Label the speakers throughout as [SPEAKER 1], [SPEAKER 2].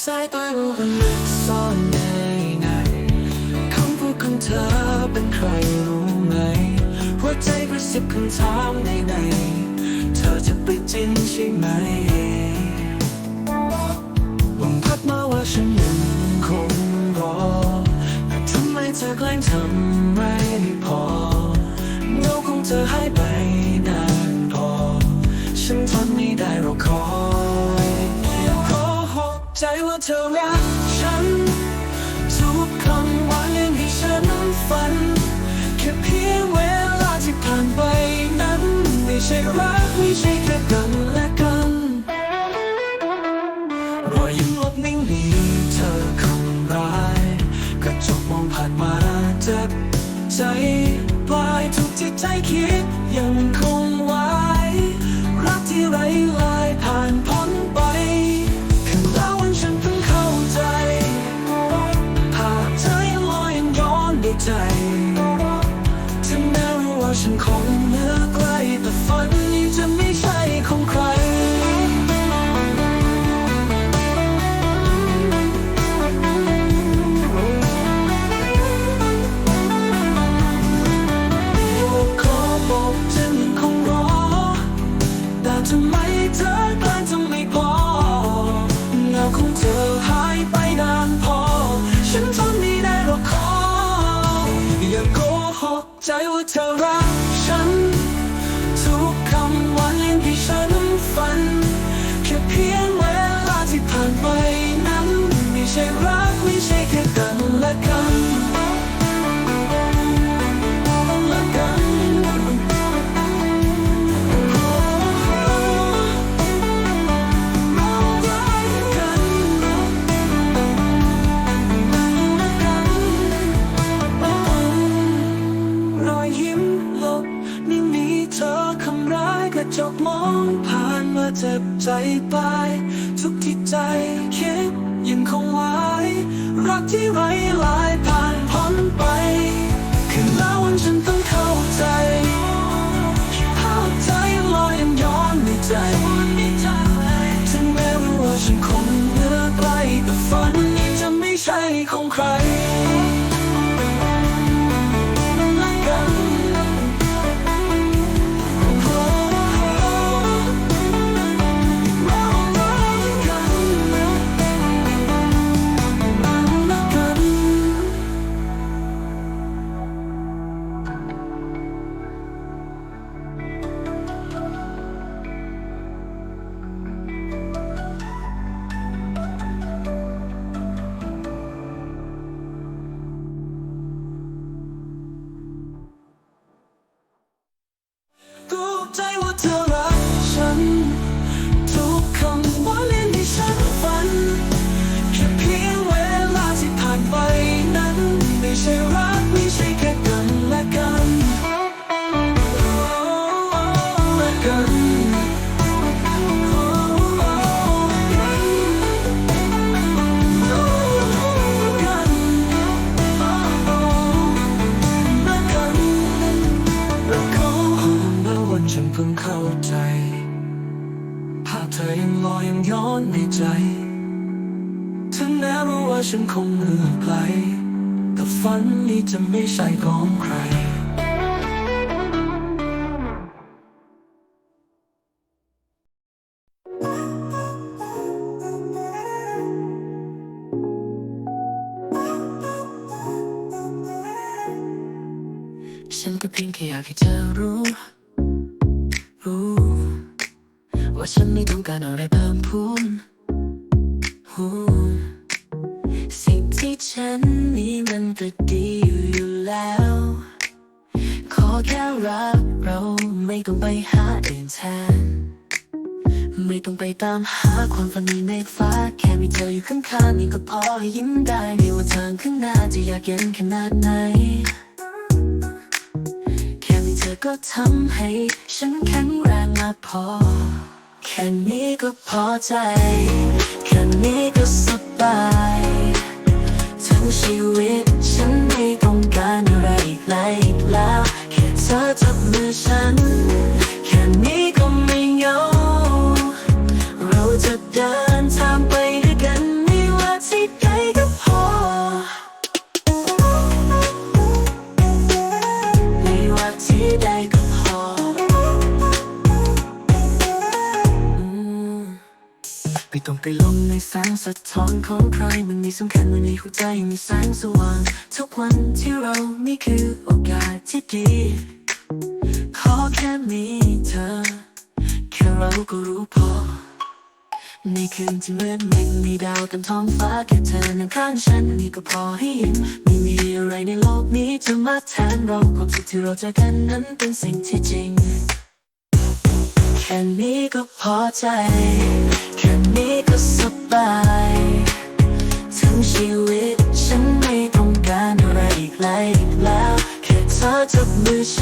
[SPEAKER 1] สายตารู้ว่าลึกซ่อนในในคำพูดของเธอเป็นใครรู้ไหมหัวใจกระซิบคำถามในในเธอจะไปจริงใช่ไหมหวังพัดมาว่าฉันยังคงรอแต่ทำไมเธอแกล้งทำไม่พอเงาของเธอหายไป ใจว่าเธอรักฉัน ทุกคำหวานยังให้ฉันฝัน แค่เพียงเวลาที่ผ่านไปนั้น ไม่ใช่รักไม่ใช่แค่กันและกันรอยยิ้มลบนิ่งดีเธอคำร้ายกระจกมองผ่านมาเจ็บใจปลายทุกที่ใจคิด ใจถึงแม้ว่าฉันคงเหลือ ไม่ใช่แค่กันและกันและกันรอยยิ้มลบไม่มีเธอคำร้ายกระจกมองผ่านมาเจ็บใจไป ทุกที่ใจคิด ยังคงไว้รักที่ไร้ลายผ่านพ้นไป คืนแล้ววันฉันต้องเข้าใจภาพเข้าใจลอยยังย้อนในใจถึงแม้ว่าฉันคงเหลือไกลแต่ฝันนี้จะไม่ใช่ของใคร จะไม่ใช่ของใคร เราไม่ต้องไปหาอื่นแทน ไม่ต้องไปตามหาความฝันในเมฆฟ้า แค่มีเธออยู่ข้างๆนี่ก็พอให้ยิ้มได้ไม่ว่าทางข้างหน้าจะยากเย็นขนาดไหน แค่มีเธอก็ทำให้ ฉันแข็งแรงมากพอ แค่นี้ก็พอใจ แค่นี้ก็สบายทั้งชีวิตฉันไม่ต้องการอะไรอีกแล้วอีกแล้ว ธอจับมือฉัน แค่นี้ก็ไม่เหงา เราจะเดินทางไปด้วยกันไม่ว่าที่ใดก็พอ ไม่ว่าที่ใดก็พอไม่ต้องไปลงในแสงสะท้อนของใคร มันมีสำคัญมันในหัวใจมีแสงสว่าง ทุกวันที่เรา นี่คือโอกาสที่ดี แค่มีเธอ แค่เราก็รู้พอ ในคืนที่มืดมิดมีดาวเต็มท้องฟ้าแค่เธอนั่งข้างฉันนี่ก็พอให้ยิ้มไม่มีอะไรในโลกนี้จะมาแทนเราความสุขที่เราเจอกันนั้นเป็นสิ่งที่จริง แค่นี้ก็พอใจ แค่นี้ก็สบายทั้งชีวิตฉันไม่ต้องการอะไรอีกแล้วอีกแล้วแค่เธอจับมือฉัน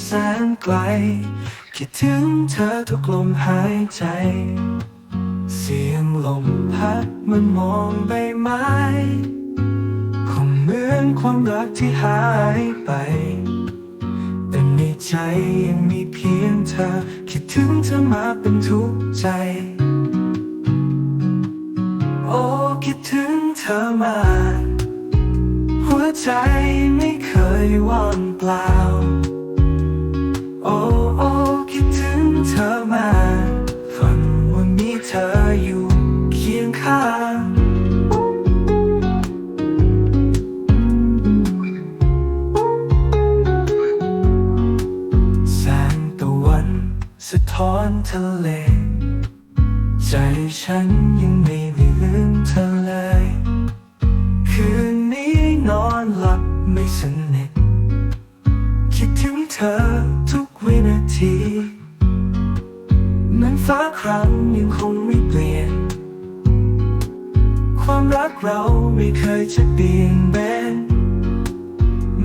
[SPEAKER 1] แสนไกล คิดถึงเธอทุกลมหายใจ เสียงลมพัดมันมองใบไม้คงเหมือนความรักที่หายไป แต่ในใจยังมีเพียงเธอ คิดถึงเธอมาเป็นทุกใจ โอ้คิดถึงเธอมาหัวใจไม่เคยว่างเปล่า โกเราไม่เคยจะเปลี่ยนแปลง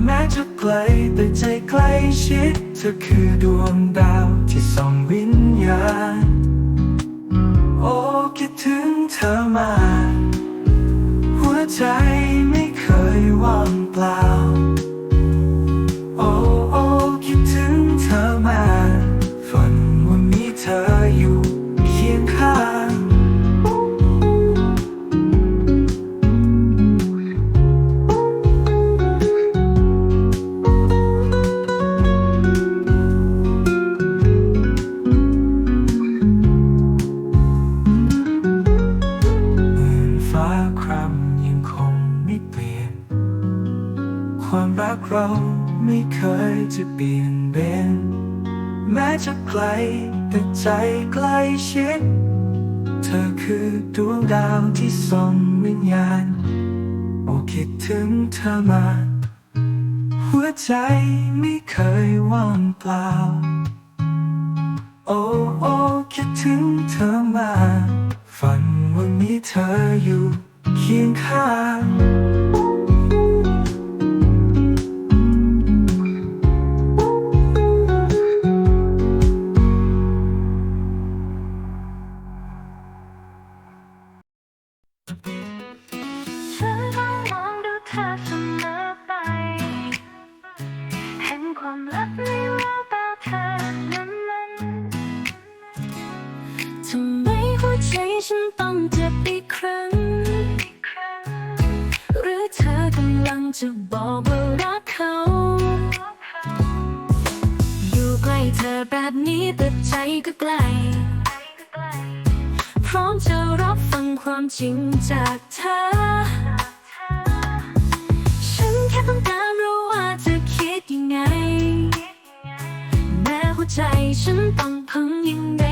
[SPEAKER 1] แม้จะไกลแต่ใจใกล้ชิด เธอคือดวงดาวที่ส่องวิญญาณ โอ้คิดถึงเธอมา หัวใจไม่เคยว่างเปล่า ใจใกล้ชิด เธอคือดวงดาวที่ส่องวิญญาณ โอคิดถึงเธอมา หัวใจไม่เคยว่างเปล่า โอ้โอ้คิดถึงเธอมา ฝันว่ามีเธออยู่เคียงข้าง จะบอกว่ารักเขา อยู่ใกล้เธอแบบนี้แต่ใจก็ไกลพ
[SPEAKER 2] พร้อมจะรับฟังความจริงจากเธอ ฉันแค่ต้องการรู้ว่าเธอคิดยังไง แม้หัวใจฉันต้องพังยังไง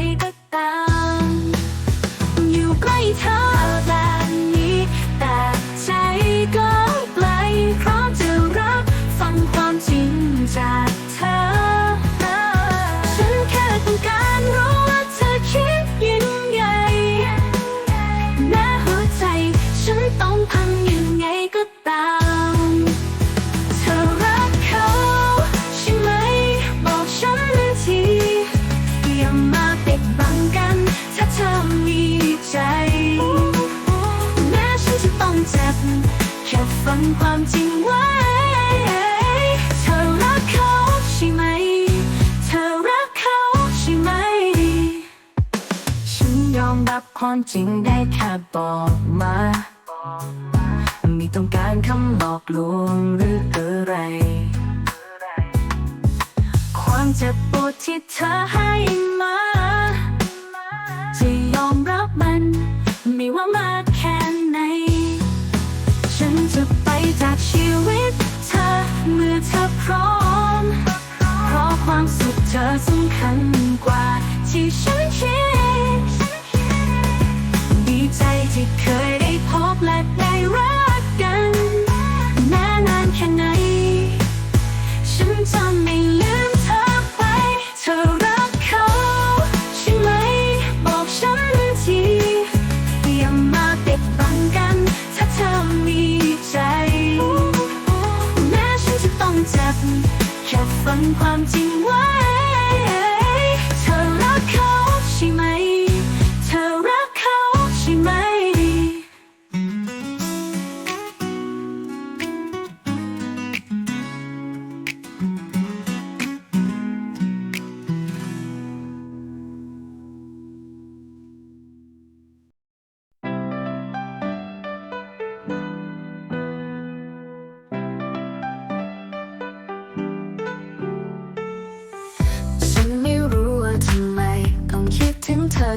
[SPEAKER 2] งความจริงไว้ เธอรักเขาใช่ไหม เธอรักเขาใช่ไหม ฉันยอมรับความจริงได้แค่บอกมาม่ต้องการคำหลอกลวงหรืออะไร ความเจ็บปวดที่เธอให้มา จะยอมรับมัน ไม่ว่ามากแค่ไหน ฉันจะ ไป แค่ฟังความจริงไว้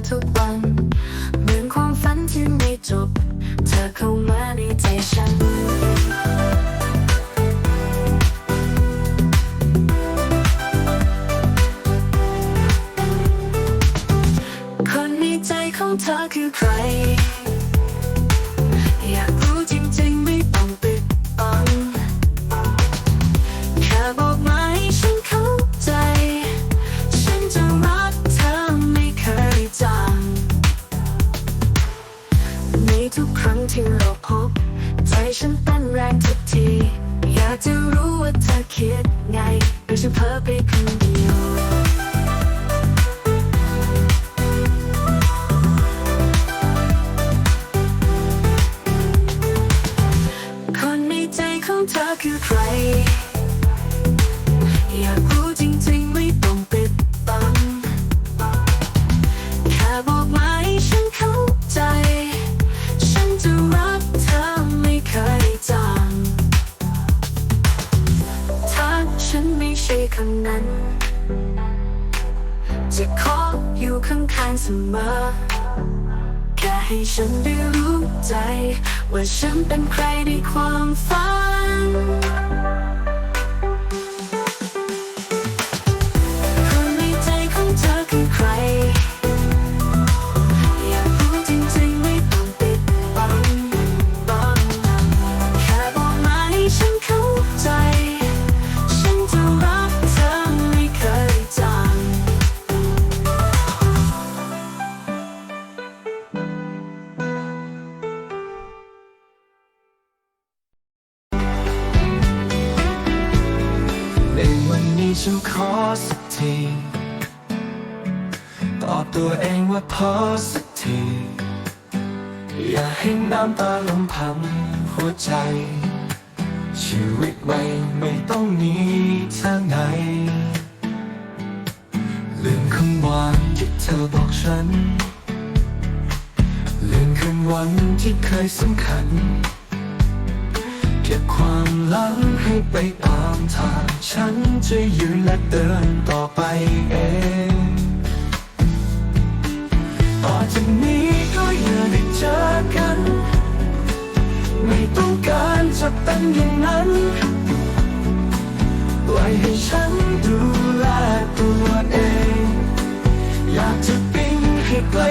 [SPEAKER 2] ทุกวันเหมือนความฝันที่ไม่จบ เธอเข้ามาในใจฉันคน จะรู้ว่าเธอคิดไงหรือฉันเพ้อไปคนเดียว จะขออยู่ข้างๆเสมอ แค่ให้ฉันได้รู้ใจ ว่าฉันเป็นใครในความฝันคน นี้เธอไง
[SPEAKER 3] ลืมคำหวานที่เธอบอกฉัน ลืมคืนวันที่เคยสำคัญ เก็บความลังให้ไปตามทาง ฉันจะยืนและเดินต่อไปเองต่อจากนี้ก็อย่าได้เจอกัน ไม่ต้องการจะเป็นอย่างนั้น ปล่อให้ฉันดูแลตัวเอง อยากจะปิ้งให้ไกล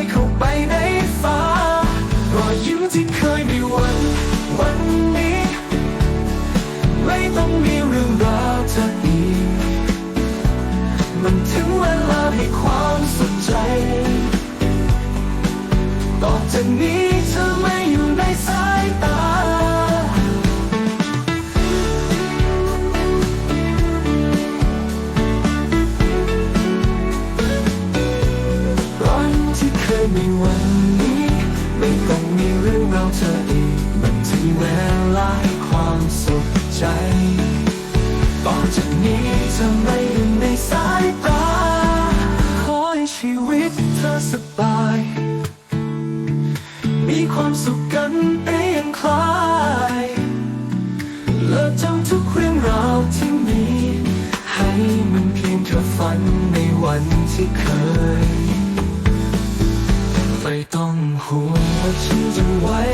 [SPEAKER 3] Mình why